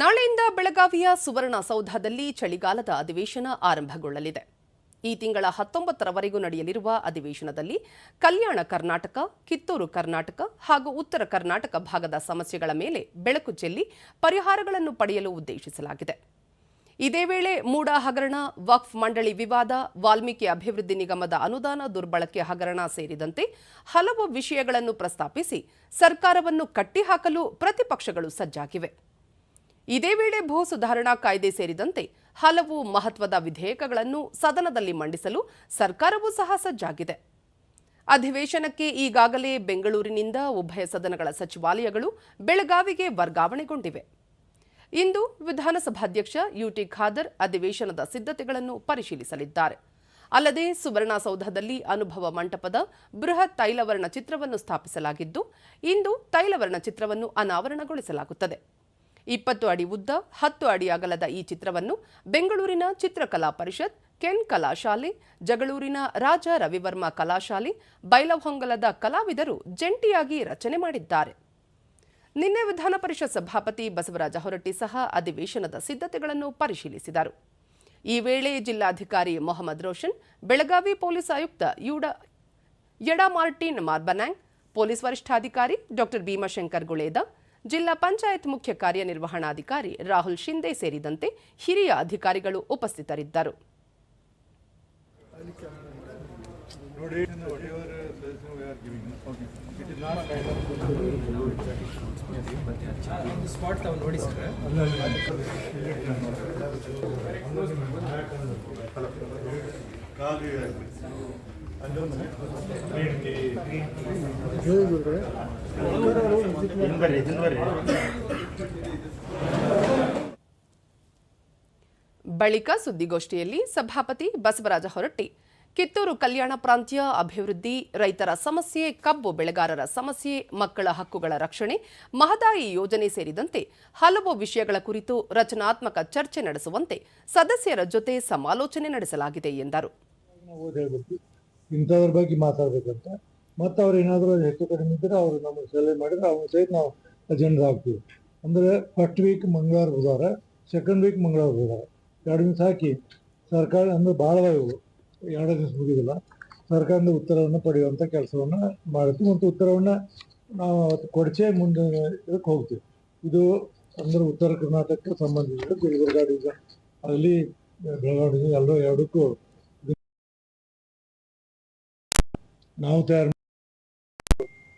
ನಾಳೆಯಿಂದ ಬೆಳಗಾವಿಯ ಸುವರ್ಣಸೌಧದಲ್ಲಿ ಚಳಿಗಾಲದ ಅಧಿವೇಶನ ಆರಂಭಗೊಳ್ಳಲಿದೆ. ಈ ತಿಂಗಳ ಹತ್ತೊಂಬತ್ತರವರೆಗೂ ನಡೆಯಲಿರುವ ಅಧಿವೇಶನದಲ್ಲಿ ಕಲ್ಯಾಣ ಕರ್ನಾಟಕ, ಕಿತ್ತೂರು ಕರ್ನಾಟಕ ಹಾಗೂ ಉತ್ತರ ಕರ್ನಾಟಕ ಭಾಗದ ಸಮಸ್ಯೆಗಳ ಮೇಲೆ ಬೆಳಕು ಚೆಲ್ಲಿ ಪರಿಹಾರಗಳನ್ನು ಪಡೆಯಲು ಉದ್ದೇಶಿಸಲಾಗಿದೆ. ಇದೇ ವೇಳೆ ಮೂಡ ಹಗರಣ, ವಕ್ಫ್ ಮಂಡಳಿ ವಿವಾದ, ವಾಲ್ಮೀಕಿ ಅಭಿವೃದ್ಧಿ ನಿಗಮದ ಅನುದಾನ ದುರ್ಬಳಕೆ ಹಗರಣ ಸೇರಿದಂತೆ ಹಲವು ವಿಷಯಗಳನ್ನು ಪ್ರಸ್ತಾಪಿಸಿ ಸರ್ಕಾರವನ್ನು ಕಟ್ಟಿಹಾಕಲು ಪ್ರತಿಪಕ್ಷಗಳು ಸಜ್ಜಾಗಿವೆ. ಇದೇ ವೇಳೆ ಭೂ ಸುಧಾರಣಾ ಕಾಯ್ದೆ ಸೇರಿದಂತೆ ಹಲವು ಮಹತ್ವದ ವಿಧೇಯಕಗಳನ್ನು ಸದನದಲ್ಲಿ ಮಂಡಿಸಲು ಸರ್ಕಾರವೂ ಸಹ ಸಜ್ಜಾಗಿದೆ. ಅಧಿವೇಶನಕ್ಕೆ ಈಗಾಗಲೇ ಬೆಂಗಳೂರಿನಿಂದ ಉಭಯ ಸದನಗಳ ಸಚಿವಾಲಯಗಳು ಬೆಳಗಾವಿಗೆ ವರ್ಗಾವಣೆಗೊಂಡಿವೆ. ಇಂದು ವಿಧಾನಸಭಾಧ್ಯಕ್ಷ ಯುಟಿ ಖಾದರ್ ಅಧಿವೇಶನದ ಸಿದ್ಧತೆಗಳನ್ನು ಪರಿಶೀಲಿಸಲಿದ್ದಾರೆ. ಅಲ್ಲದೆ ಸುವರ್ಣಸೌಧದಲ್ಲಿ ಅನುಭವ ಮಂಟಪದ ಬೃಹತ್ ತೈಲವರ್ಣ ಚಿತ್ರವನ್ನು ಸ್ಥಾಪಿಸಲಾಗಿದ್ದು, ಇಂದು ತೈಲವರ್ಣ ಚಿತ್ರವನ್ನು ಅನಾವರಣಗೊಳಿಸಲಾಗುತ್ತದೆ. ಇಪ್ಪತ್ತು ಅಡಿ ಉದ್ದ, ಹತ್ತು ಅಡಿ ಅಗಲದ ಈ ಚಿತ್ರವನ್ನು ಬೆಂಗಳೂರಿನ ಚಿತ್ರಕಲಾ ಪರಿಷತ್, ಕೆನ್ ಕಲಾಶಾಲೆ, ಜಗಳೂರಿನ ರಾಜ ರವಿವರ್ಮ ಕಲಾಶಾಲೆ, ಬೈಲಹೊಂಗಲದ ಕಲಾವಿದರು ಜಂಟಿಯಾಗಿ ರಚನೆ ಮಾಡಿದ್ದಾರೆ. ನಿನ್ನೆ ವಿಧಾನ ಪರಿಷತ್ ಸಭಾಪತಿ ಬಸವರಾಜ ಹೊರಟ್ಟಿ ಸಹ ಅಧಿವೇಶನದ ಸಿದ್ಧತೆಗಳನ್ನು ಪರಿಶೀಲಿಸಿದರು. ಈ ವೇಳೆ ಜಿಲ್ಲಾಧಿಕಾರಿ ಮೊಹಮ್ಮದ್ ರೋಷನ್, ಬೆಳಗಾವಿ ಪೊಲೀಸ್ ಆಯುಕ್ತ ಯುಡ ಯಡಾ ಮಾರ್ಟಿನ್ ಮಾರ್ಬನ್ಯಾಂಗ್ ಪೊಲೀಸ್ ವರಿಷ್ಠಾಧಿಕಾರಿ ಡಾಕ್ಟರ್ ಭೀಮಾಶಂಕರ್ ಗುಳೇದ ಜಿಲ್ಲಾ ಪಂಚಾಯತ್ ಮುಖ್ಯ ಕಾರ್ಯನಿರ್ವಹಣಾಧಿಕಾರಿ ರಾಹುಲ್ ಶಿಂದೆ ಸೇರಿದಂತೆ ಹಿರಿಯ ಅಧಿಕಾರಿಗಳು ಉಪಸ್ಥಿತರಿದ್ದರು. ನೋಡಿ ಬಳಿಕ ಸುದ್ದಿಗೋಷ್ಠಿಯಲ್ಲಿ ಸಭಾಪತಿ ಬಸವರಾಜ ಹೊರಟ್ಟಿ ಕಿತ್ತೂರು ಕಲ್ಯಾಣ ಪ್ರಾಂತ್ಯ ಅಭಿವೃದ್ಧಿ, ರೈತರ ಸಮಸ್ಯೆ, ಕಬ್ಬು ಬೆಳೆಗಾರರ ಸಮಸ್ಯೆ, ಮಕ್ಕಳ ಹಕ್ಕುಗಳ ರಕ್ಷಣೆ, ಮಹದಾಯಿ ಯೋಜನೆ ಸೇರಿದಂತೆ ಹಲವು ವಿಷಯಗಳ ಕುರಿತು ರಚನಾತ್ಮಕ ಚರ್ಚೆ ನಡೆಸುವಂತೆ ಸದಸ್ಯರ ಜೊತೆ ಸಮಾಲೋಚನೆ ನಡೆಸಲಾಗಿದೆ ಎಂದರು. ಇಂಥದ್ರ ಬಗ್ಗೆ ಮಾತಾಡಬೇಕಂತ. ಮತ್ತು ಅವ್ರು ಏನಾದರೂ ಹೆಚ್ಚು ಕಡಿಮೆ ಇದ್ದರೆ ಅವರು ನಮಗೆ ಸಲಹೆ ಮಾಡಿದರೆ ಅವ್ರ ಸಹಿತ ನಾವು ಅಜೆಂಡಾ ಹಾಕ್ತೀವಿ. ಅಂದರೆ ಫಸ್ಟ್ ವೀಕ್ ಮಂಗಳವಾರ ಬುಧವಾರ ಸೆಕೆಂಡ್ ವೀಕ್ ಮಂಗಳವಾರ ಬುಧವಾರ. ಎರಡು ದಿವಸ ಸರ್ಕಾರ ಅಂದ್ರೆ ಭಾಳ ಇವು. ಎರಡು ದಿವಸ ಮುಗಿದಿಲ್ಲ ಸರ್ಕಾರದ ಉತ್ತರವನ್ನು ಪಡೆಯುವಂಥ ಕೆಲಸವನ್ನು ಮಾಡ್ತೀವಿ ಮತ್ತು ಉತ್ತರವನ್ನು ನಾವು ಕೊಡಚೆ ಮುಂದೆ ಇದಕ್ಕೆ ಹೋಗ್ತೀವಿ. ಇದು ಅಂದ್ರೆ ಉತ್ತರ ಕರ್ನಾಟಕಕ್ಕೆ ಸಂಬಂಧಿಸಿದ ಗುಲ್ಬರ್ಗ ಡಿವಿಷನ್ ಅಲ್ಲಿ ಬೆಳಗಾವಿ ಡಿವಿಷನ್ ಎರಡಕ್ಕೂ ನಾವು ತಯಾರು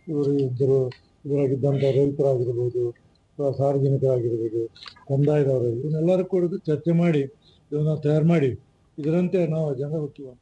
ಇವರು ಇದ್ದರು ಇವರಾಗಿದ್ದಂಥ ರೈತರಾಗಿರ್ಬೋದು, ಅಥವಾ ಸಾರ್ವಜನಿಕರಾಗಿರ್ಬೋದು ಕಂದಾಯದವರು ಇವನ್ನೆಲ್ಲರೂ ಕೂಡ ಚರ್ಚೆ ಮಾಡಿ, ಇದನ್ನ ತಯಾರು ಮಾಡಿ ಇದರಂತೆ ನಾವು ಜನ ಹೋಗ್ತೀವಿ